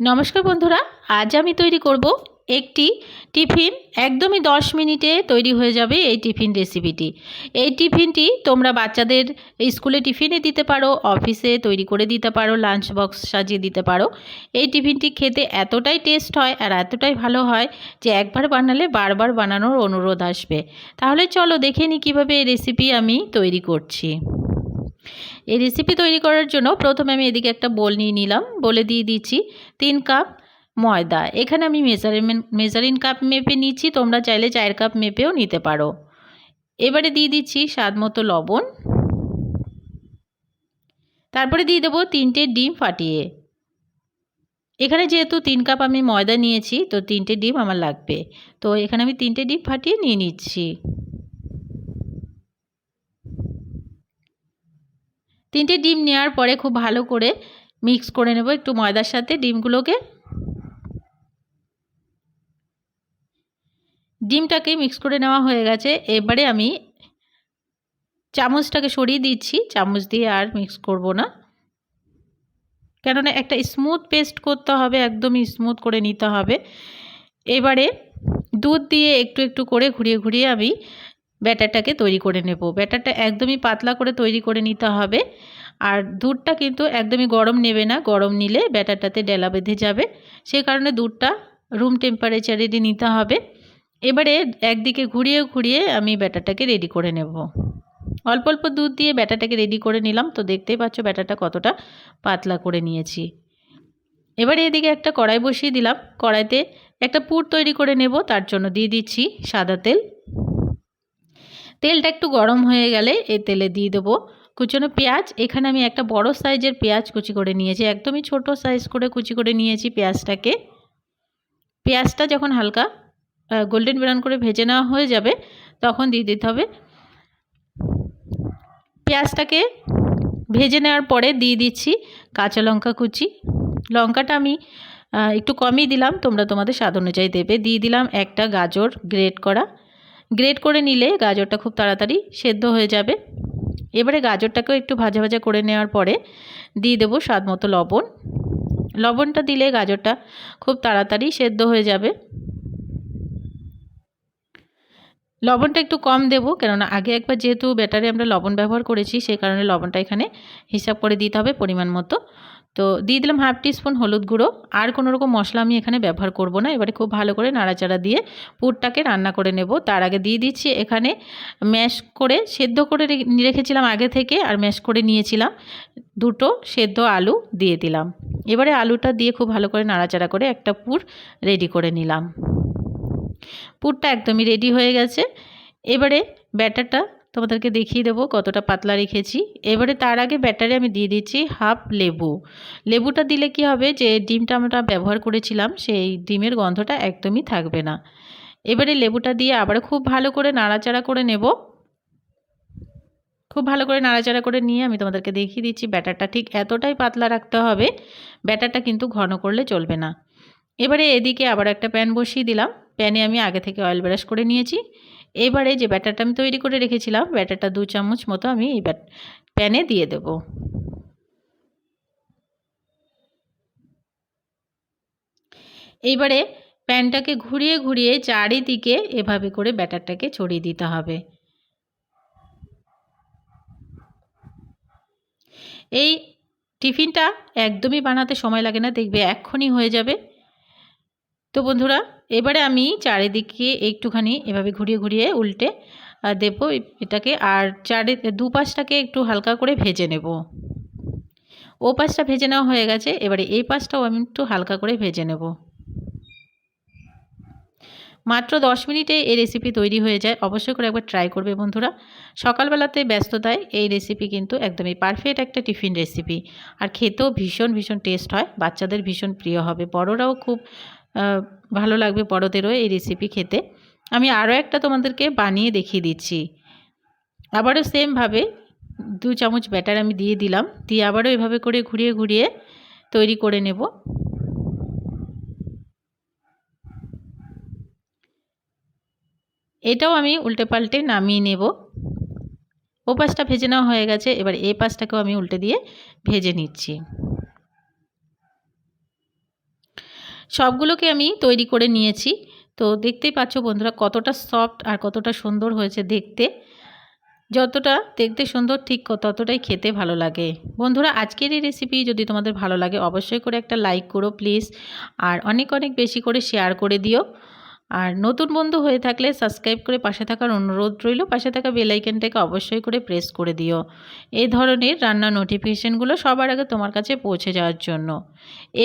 নমস্কার বন্ধুরা, আজ আমি তৈরি করব একটি টিফিন, একদমই 10 মিনিটে তৈরি হয়ে যাবে এই টিফিন রেসিপিটি। এই টিফিনটি তোমরা বাচ্চাদের স্কুলে টিফিনে দিতে পারো, অফিসে তৈরি করে দিতে পারো, লাঞ্চ বক্স সাজিয়ে দিতে পারো। এই টিফিনটি খেতে এতটাই টেস্ট হয় আর এতটাই ভালো হয় যে একবার বানালে বারবার বানানোর অনুরোধ আসবে। তাহলে চলো দেখে নিই কীভাবে এই রেসিপি আমি তৈরি করছি। এই রেসিপি তৈরি করার জন্য প্রথমে আমি এদিকে একটা বোল নিয়ে নিলাম। বলে দিয়ে দিচ্ছি তিন কাপ ময়দা। এখানে আমি মেজারমেন্ট মেজারিন কাপ মেপে নিচ্ছি। তোমরা চাইলে চায়ের কাপ মেপেও নিতে পারো। এবারে দিয়ে দিচ্ছি স্বাদ মতো লবণ। তারপরে দিয়ে দেবো তিনটে ডিম ফাটিয়ে। এখানে যেহেতু তিন কাপ আমি ময়দা নিয়েছি, তো তিনটে ডিম আমার লাগবে। তো এখানে আমি তিনটে ডিম ফাটিয়ে নিয়ে নিচ্ছি। তিনটে ডিম নেওয়ার পরে খুব ভালো করে মিক্স করে নেব একটু ময়দার সাথে ডিমগুলোকে। ডিমটাকে মিক্স করে নেওয়া হয়ে গেছে। এবারে আমি চামচটাকে সরিয়ে দিচ্ছি। চামচ দিয়ে আর মিক্স করব না। কেননা একটা স্মুথ পেস্ট করতে হবে, একদমই স্মুথ করে নিতে হবে। এবারে দুধ দিয়ে একটু একটু করে ঘুরিয়ে ঘুরিয়ে আমি ব্যাটারটাকে তৈরি করে নেব। ব্যাটারটা একদমই পাতলা করে তৈরি করে নিতে হবে। আর দুধটা কিন্তু একদমই গরম নেবে না, গরম নিলে ব্যাটারটাতে ডেলা বেঁধে যাবে। সে কারণে দুধটা রুম টেম্পারেচারে নিতে হবে। এবারে একদিকে ঘুরিয়ে ঘুরিয়ে আমি ব্যাটারটাকে রেডি করে নেব। অল্প অল্প দুধ দিয়ে ব্যাটারটাকে রেডি করে নিলাম। তো দেখতেই পাচ্ছ ব্যাটারটা কতটা পাতলা করে নিয়েছি। এবারে এদিকে একটা কড়াই বসিয়ে দিলাম। কড়াইতে একটা পুর তৈরি করে নেব। তার জন্য দিয়ে দিচ্ছি সাদা তেল। তেলটা একটু গরম হয়ে গেলে এই তেলে দিয়ে দেবো কুচনো পেঁয়াজ। এখানে আমি একটা বড় সাইজের পেঁয়াজ কুচি করে নিয়েছি, একদমই ছোট সাইজ করে কুচি করে নিয়েছি পেঁয়াজটাকে। পেঁয়াজটা যখন হালকা গোল্ডেন ব্রাউন করে ভেজে নেওয়া হয়ে যাবে, তখন দিয়ে দিতে হবে। পেঁয়াজটাকে ভেজে নেওয়ার পরে দিয়ে দিচ্ছি কাঁচা লঙ্কা কুচি। লঙ্কাটা আমি একটু কমই দিলাম, তোমরা তোমাদের স্বাদ অনুযায়ী দেবে। দিয়ে দিলাম একটা গাজর গ্রেট করা। গ্রেট করে নিলে গাজরটা খুব তাড়াতাড়ি সেদ্ধ হয়ে যাবে। এবারে গাজরটাকেও একটু ভাজা ভাজা করে নেওয়ার পরে দিয়ে দেবো স্বাদ মতো লবণ। লবণটা দিলে গাজরটা খুব তাড়াতাড়ি সেদ্ধ হয়ে যাবে। লবণটা একটু কম দেব, কেননা আগে একবার যেহেতু ব্যাটারে আমরা লবণ ব্যবহার করেছি, সেই কারণে লবণটা এখানে হিসাব করে দিতে হবে পরিমাণ মতো। তো দিয়ে দিলাম হাফ টিস্পুন হলুদ গুঁড়ো। আর কোনো রকম মশলা আমি এখানে ব্যবহার করব না। এবারে খুব ভালো করে নাড়াচাড়া দিয়ে পুরটাকে রান্না করে নেব। তার আগে দিয়ে দিচ্ছি এখানে ম্যাশ করে সেদ্ধ করে রেখেছিলাম আগে থেকে আর ম্যাশ করে নিয়েছিলাম। দুটো সেদ্ধ আলু দিয়ে দিলাম। এবারে আলুটা দিয়ে খুব ভালো করে নাড়াচাড়া করে একটা পুর রেডি করে নিলাম। পুরটা একদমই রেডি হয়ে গেছে। এবারে ব্যাটারটা তোমাদেরকে দেখিয়ে দেবো কতটা পাতলা রেখেছি। এবারে তার আগে ব্যাটারে আমি দিয়ে দিচ্ছি হাফ লেবু। লেবুটা দিলে কি হবে? যে ডিমটা আমরা ব্যবহার করেছিলাম, সেই ডিমের গন্ধটা একদমই থাকবে না। এবারে লেবুটা দিয়ে আবার খুব ভালো করে নাড়াচাড়া করে নেব। খুব ভালো করে নাড়াচাড়া করে নিয়ে আমি তোমাদেরকে দেখিয়ে দিচ্ছি ব্যাটারটা ঠিক এতটাই পাতলা রাখতে হবে, ব্যাটারটা কিন্তু ঘন করলে চলবে না। এবারে এদিকে আবার একটা প্যান বসিয়ে দিলাম। প্যানে আমি আগে থেকে অয়েল ব্রাশ করে নিয়েছি। এবারে যে ব্যাটারটা আমি তৈরি করে রেখেছিলাম, ব্যাটারটা দু চামচ মতো আমি এই প্যানে দিয়ে দেব। এইবারে প্যানটাকে ঘুরিয়ে ঘুরিয়ে চারিদিকে এভাবে করে ব্যাটারটাকে ছড়িয়ে দিতে হবে। এই টিফিনটা একদমই বানাতে সময় লাগে না, দেখবে এক্ষুনি হয়ে যাবে। তো বন্ধুরা, এবারে আমি চারিদিকে একটুখানি এভাবে ঘুরিয়ে ঘুরিয়ে উল্টে দেবো এটাকে আর চারি, দু পাশটাকে একটু হালকা করে ভেজে নেব। ও পাশটা ভেজে নেওয়া হয়ে গেছে, এবারে এই পাশটাও আমি একটু হালকা করে ভেজে নেব। মাত্র দশ মিনিটে এই রেসিপি তৈরি হয়ে যায়, অবশ্যই করে একবার ট্রাই করবে বন্ধুরা। সকালবেলাতে ব্যস্ততায় এই রেসিপি কিন্তু একদমই পারফেক্ট একটা টিফিন রেসিপি আর খেতেও ভীষণ ভীষণ টেস্ট হয়, বাচ্চাদের ভীষণ প্রিয় হবে, বড়রাও খুব ভালো লাগবে বড়োদেরও এই রেসিপি খেতে। আমি আরও একটা তোমাদেরকে বানিয়ে দেখিয়ে দিচ্ছি। আবারও সেমভাবে দু চামচ ব্যাটার আমি দিয়ে দিলাম। দিয়ে আবারও এভাবে করে ঘুরিয়ে ঘুরিয়ে তৈরি করে নেব। এটাও আমি উল্টে পাল্টে নামিয়ে নেব। ও পাশটা ভেজে নেওয়া হয়ে গেছে। এবার এ পাশটাকেও আমি উল্টে দিয়ে ভেজে নিচ্ছি। সবগুলোকে আমি তৈরি করে নিয়েছি। তো দেখতেই পাচ্ছ বন্ধুরা কতটা সফট আর কতটা সুন্দর হয়েছে দেখতে। যতটা দেখতে সুন্দর ঠিক ততটাই খেতে ভালো লাগে। বন্ধুরা আজকের এই রেসিপি যদি তোমাদের ভালো লাগে অবশ্যই করে একটা লাইক করো প্লিজ আর অনেক অনেক বেশি করে শেয়ার করে দিও। আর নতুন বন্ধু হয়ে থাকলে সাবস্ক্রাইব করে পাশে থাকার অনুরোধ রইল। পাশে থাকা বেলাইকেনটাকে অবশ্যই করে প্রেস করে দিও। এই ধরনের রান্নার নোটিফিকেশানগুলো সবার আগে তোমার কাছে পৌঁছে যাওয়ার জন্য।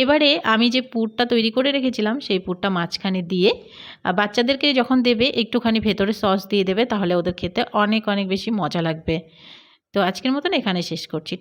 এবারে আমি যে পুরটা তৈরি করে রেখেছিলাম, সেই পুরটা মাঝখানে দিয়ে বাচ্চাদেরকে যখন দেবে, একটুখানি ভেতরে সস দিয়ে দেবে, তাহলে ওদের খেতে অনেক অনেক বেশি মজা লাগবে। তো আজকের মতন এখানে শেষ করছি।